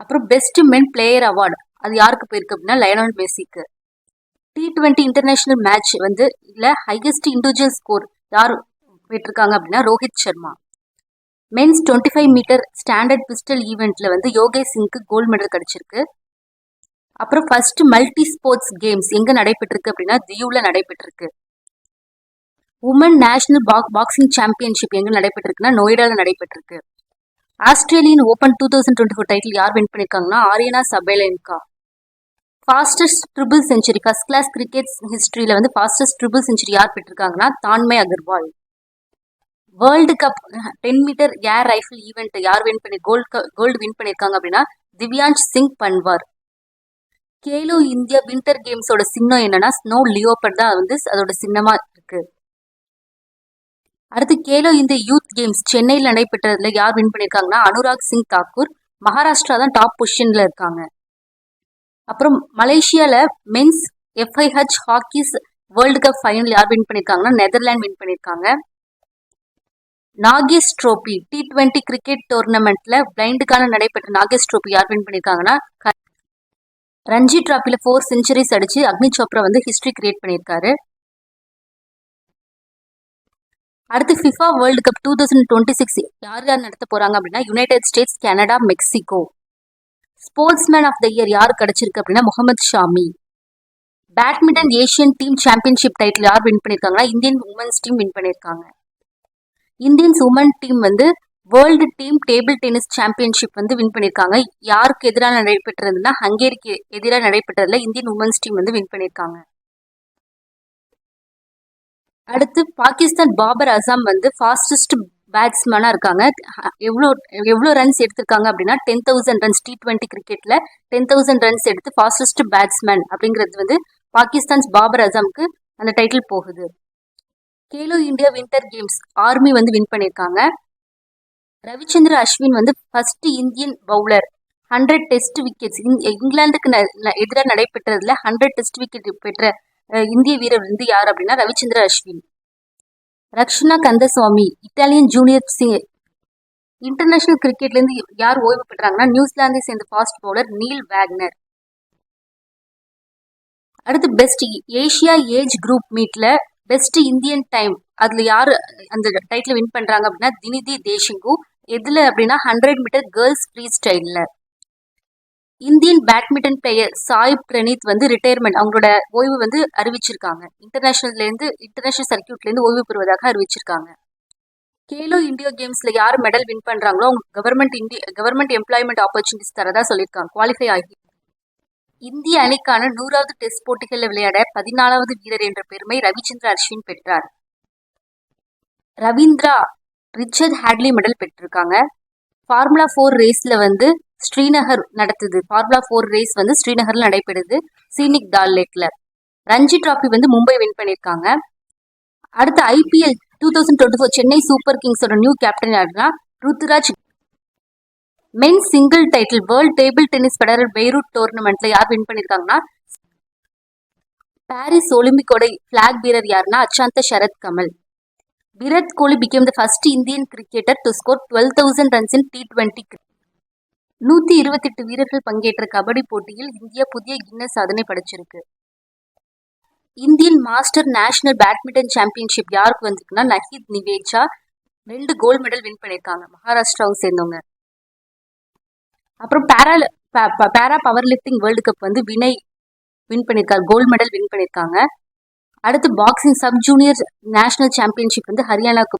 அப்புறம் பெஸ்ட் மென் பிளேயர் அவார்டு அது யாருக்கு போயிருக்கு அப்படின்னா லயனல் மெஸ்ஸிக்கு. டி டுவெண்ட்டி இன்டர்நேஷனல் மேட்ச் வந்து இதில் ஹையஸ்ட் இண்டிவிஜுவல் ஸ்கோர் யார் பெற்றிருக்காங்க அப்படின்னா Rohit Sharma. Men's twenty five meter standard pistol ஈவெண்ட்ல வந்து யோகேஷ் சிங்க்கு கோல்டு மெடல் கிடச்சிருக்கு. அப்புறம் ஃபர்ஸ்ட் மல்டி ஸ்போர்ட்ஸ் கேம்ஸ் எங்கே நடைபெற்றிருக்கு அப்படின்னா தியூவில் நடைபெற்றிருக்கு. உமன் நேஷனல் பாக் பாக்ஸிங் சாம்பியன்ஷிப் எங்கே நடைபெற்றிருக்குன்னா நொய்டாவில் நடைபெற்றிருக்கு. Australian open two thousand twenty four title யார் வின் பண்ணியிருக்காங்கன்னா Aryna Sabalenka. Fastest triple century first class cricket ஹிஸ்டரியில் வந்து ஃபாஸ்டஸ்ட் ட்ரிபிள் செஞ்சுரி யார் பெற்றிருக்காங்கன்னா Tanmay Agarwal world cup ten meter air rifle event யார் win பண்ணி gold gold win பண்ணியிருக்காங்க அப்படின்னா Divyansh Singh Panwar. Khelo India winter கேம்ஸோட சின்னம் என்னன்னா ஸ்னோ லியோபர்ட் தான் வந்து அதோட சின்னமா இருக்கு. அடுத்து கேலோ இந்தியா யூத் கேம்ஸ் சென்னையில் நடைபெற்றதுல யார் வின் பண்ணியிருக்காங்கன்னா அனுராக் சிங் தாக்கூர். மகாராஷ்டிரா தான் டாப் பொசிஷன்ல இருக்காங்க. அப்புறம் மலேசியால men's FIH hockey's world cup final யார் வின் பண்ணியிருக்காங்கன்னா நெதர்லாண்ட் வின் பண்ணியிருக்காங்க Nagesh trophy T twenty cricket டோர்னமெண்ட்ல பிளைண்டுக்கான நடைபெற்ற நாகேஷ் ட்ரோபி யார் வின் பண்ணியிருக்காங்கன்னா க- ரஞ்சி டிராபில ஃபோர் செஞ்சுரிஸ் அடிச்சு அக்னி சோப்ரா வந்து ஹிஸ்டரி கிரியேட் பண்ணியிருக்காரு அடுத்து FIFA world cup two thousand twenty six யார் யார் நடத்த போறாங்க அப்படின்னா United States Canada Mexico sportsman of the year யார் கிடைச்சிருக்கு அப்படின்னா Mohammed Shami. Badminton Asian team championship title யார் வின் பண்ணியிருக்காங்கன்னா இந்தியன் உமன்ஸ் டீம் வின் பண்ணியிருக்காங்க இந்தியன்ஸ் உமன் டீம் வந்து world team table tennis championship வந்து வின் பண்ணியிருக்காங்க யாருக்கு எதிராக நடைபெற்றதுன்னா ஹங்கேரிக்கு எதிராக நடைபெற்றதுல இந்தியன் உமன்ஸ் டீம் வந்து வின் பண்ணியிருக்காங்க அடுத்து பாகிஸ்தான் பாபர் அசாம் வந்து ஃபாஸ்டஸ்ட் பேட்ஸ்மேனாக இருக்காங்க. எவ்வளோ எவ்வளோ ரன்ஸ் எடுத்திருக்காங்க அப்படின்னா ten thousand runs T twenty கிரிக்கெட்டில் டென் தௌசண்ட் ரன்ஸ் எடுத்து ஃபாஸ்டஸ்ட் பேட்ஸ்மேன் அப்படிங்கிறது வந்து பாகிஸ்தான்ஸ் பாபர் அசாம்க்கு அந்த டைட்டில் போகுது. Khelo India winter games army வந்து வின் பண்ணியிருக்காங்க ரவிச்சந்திர அஸ்வின் வந்து first Indian bowler hundred test wickets இங்கிலாந்துக்கு எதிராக நடைபெற்றதுல ஹண்ட்ரட் டெஸ்ட் விக்கெட் பெற்ற இந்திய வீரர் வந்து யார் அப்படின்னா Ravichandra Ashwin. Rakshana Kandasamy Italian junior international கிரிக்கெட்லேருந்து யார் ஓய்வு பெற்றாங்கன்னா நியூசிலாந்தை சேர்ந்த ஃபாஸ்ட் பவுலர் நீல் வேக்னர். அடுத்து பெஸ்ட் ஏஷியா ஏஜ் குரூப் மீட்ல பெஸ்ட் இந்தியன் டைம் அதுல யார் அந்த டைட்டில் வின் பண்றாங்க அப்படின்னா தினிதி தேஷிங்கு. எதுல அப்படின்னா ஹண்ட்ரட் மீட்டர் கேர்ள்ஸ் ஃப்ரீ ஸ்டைலில் Indian badminton player Sai Praneeth வந்து ரிட்டையர்மெண்ட் அவங்களோட ஓய்வு வந்து அறிவிச்சிருக்காங்க. இன்டர்நேஷனல்ல இருந்து இன்டர்நேஷனல் சர்க்கியூட்ல இருந்து ஓய்வு பெறுவதாக அறிவிச்சிருக்காங்க. கேலோ இந்தியா கேம்ஸ்ல யார் மெடல் வின் பண்றாங்களோ அவங்க கவர்மெண்ட் இந்திய கவர்மெண்ட் எம்ப்ளாய்மெண்ட் ஆப்பர்ச்சுனிட்டிஸ் தரதா சொல்லியிருக்காங்க. குவாலிஃபை ஆகி. இந்திய அணிக்கான நூறாவது டெஸ்ட் போட்டிகளில் விளையாட பதினாலாவது வீரர் என்ற பெருமை ரவிச்சந்திர அஸ்வின் பெற்றார். ரவீந்திரா ரிச்சர்ட் ஹேட்லி மெடல் பெற்றிருக்காங்க. ஃபார்முலா ஃபோர் ரேஸ்ல வந்து ஸ்ரீநகர் நடத்துது. ஃபார்முலா ஃபோர் ரேஸ் வந்து ஸ்ரீநகர்ல நடைபெறுது. சீனிக் டால் லேக்ல ரஞ்சி டிராஃபி வந்து மும்பை வின் பண்ணியிருக்காங்க அடுத்து IPL two thousand twenty four Chennai super கிங்ஸோட new captain யாருன்னா Ruturaj men single title world table tennis federal Beirut டோர்னமெண்ட்ல யார் வின் பண்ணியிருக்காங்கன்னா பாரிஸ் ஒலிம்பிக்கோட பிளாக் வீரர் யாருன்னா Achanta Sharath Kamal. Virat Kohli became the first Indian cricketer to score twelve thousand runs in T twenty நூத்தி இருபத்தெட்டு வீரர்கள் பங்கேற்ற கபடி போட்டியில் இந்தியா புதிய கின்னஸ் சாதனை படைச்சிருக்கு. Indian master national badminton championship யாருக்கு வந்திருக்குன்னா நஹீத் நிவேஜா ரெண்டு கோல்டு மெடல் வின் பண்ணியிருக்காங்க மகாராஷ்டிராவை சேர்ந்தவங்க. அப்புறம் பேரா பேரா பவர் லிஃப்டிங் வேர்ல்டு கப் வந்து வினய் வின் பண்ணியிருக்காரு கோல்டு மெடல் வின் பண்ணியிருக்காங்க. அடுத்து boxing sub junior national championship வந்து ஹரியானாக்கு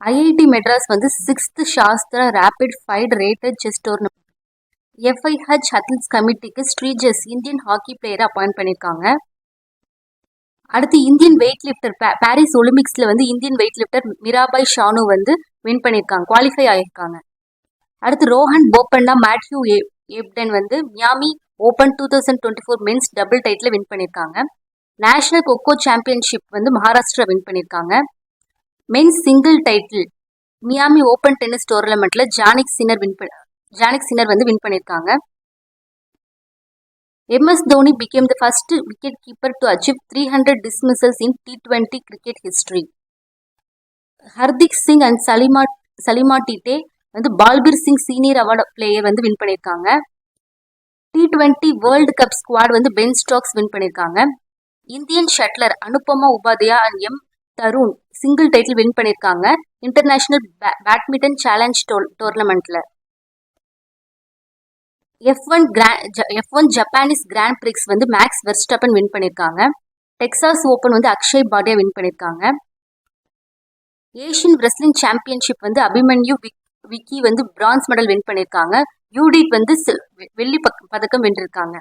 ஐஐடி மெட்ராஸ் வந்து sixth Shaastra rapid FIDE rated chess tournament FIH athletes கமிட்டிக்கு Sreejesh Indian hockey பிளேயரை அப்பாயிண்ட் பண்ணியிருக்காங்க அடுத்து இந்தியன் வெயிட் லிஃப்டர் பாரிஸ் ஒலிம்பிக்ஸில் வந்து Indian weightlifter Mirabai Chanu வந்து வின் பண்ணியிருக்காங்க குவாலிஃபை ஆகியிருக்காங்க அடுத்து ரோஹன் போப்பண்ணா மேத்யூ ஏப்டன் வந்து Miami open two thousand twenty four men's double title win பண்ணியிருக்காங்க நேஷனல் கொக்கோ சாம்பியன்ஷிப் வந்து மகாராஷ்டிரா வின் பண்ணியிருக்காங்க men's single title Miami open tennis டோர்னமெண்ட்ல Jannik Sinner win பண்ண ஜானிக் சின்னர் வந்து வின் பண்ணியிருக்காங்க MS Dhoni became the first wicketkeeper to achieve three hundred dismissals in T twenty cricket history Hardik Singh and Salima Salima Tete வந்து Balbir Singh senior award player வந்து win பண்ணியிருக்காங்க T twenty world cup squad வந்து Ben Stokes win பண்ணியிருக்காங்க Indian shuttler Anupama Upadhyaya and M Tharun single title win பண்ணியிருக்காங்க international badminton challenge டோர்னமெண்ட்ல F one F one Japanese grand prix வந்து Max Verstappen win பண்ணியிருக்காங்க Texas open வந்து அக்ஷய் பாடியா win பண்ணியிருக்காங்க Asian wrestling championship வந்து அபிமன்யு விக் விக்கி வந்து France medal win பண்ணியிருக்காங்க யூடிட் வந்து வெ- வெள்ளி பக்- பதக்கம் வென்றிருக்காங்க.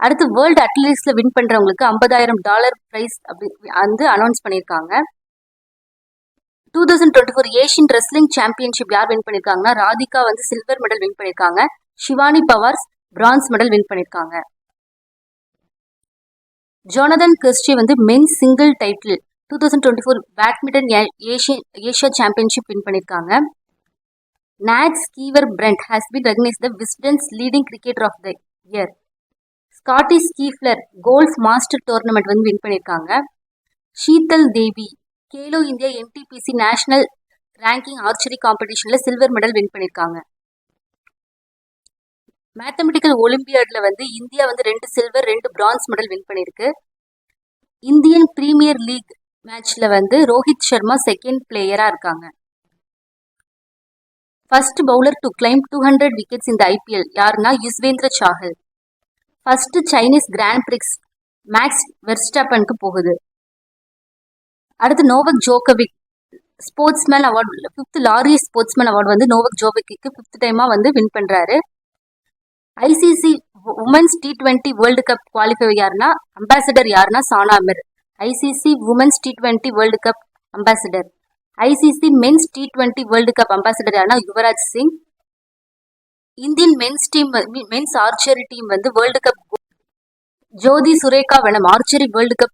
அடுத்து வேர்ல்டு அட்லீஸ்ட்ல வின் பண்றவங்களுக்கு ஐம்பதாயிரம் டாலர் பிரைஸ் அப்படி வந்து அனௌன்ஸ் பண்ணியிருக்காங்க. Two thousand twenty four Asian wrestling championship யார் வின் பண்ணியிருக்காங்கன்னா ராதிகா வந்து சில்வர் மெடல் வின் பண்ணியிருக்காங்க. Shivani Pawar's bronze medal win பண்ணியிருக்காங்க. ஜோனதன் கிறிஸ்டி வந்து men single title two thousand twenty four badminton Asian Asia championship win பண்ணியிருக்காங்க. Knocks Sciver Brunt has been recognise the Wisden's leading cricketer of the year Scottish Scheffler golf master tournament வந்து win பண்ணியிருக்காங்க. Sheetal Devi Khelo India NTPC national ranking archery காம்படிஷனில் silver medal win பண்ணியிருக்காங்க. Mathematical ஒலிம்பியாடில் வந்து India வந்து ரெண்டு silver ரெண்டு bronze medal win பண்ணியிருக்கு. இந்தியன் பிரீமியர் லீக் மேட்ச்ல வந்து ரோஹித் சர்மா செகண்ட் பிளேயரா இருக்காங்க. First bowler to claim two hundred wickets இந்த ஐபிஎல் யாருன்னா Yuzvendra Chahal first Chinese grand prix Max வெர்ஸ்டாப்பனுக்கு போகுது. அடுத்து Novak Djokovic sportsman award fifth Laureus sportsman award வந்து நோவக் ஜோவிக்கு ஃபிஃப்த் டைமாக வந்து வின் பண்ணுறாரு ICC women's T twenty world cup qualify யாருன்னா அம்பாசிடர் யாருன்னா Sana Mir ICC women's T twenty world cup ambassador ICC men's T twenty world cup ambassador யாருன்னா Yuvraj Singh Indian men's team men's archery team வந்து world cup Jyothi Surekha Vennam archery world cup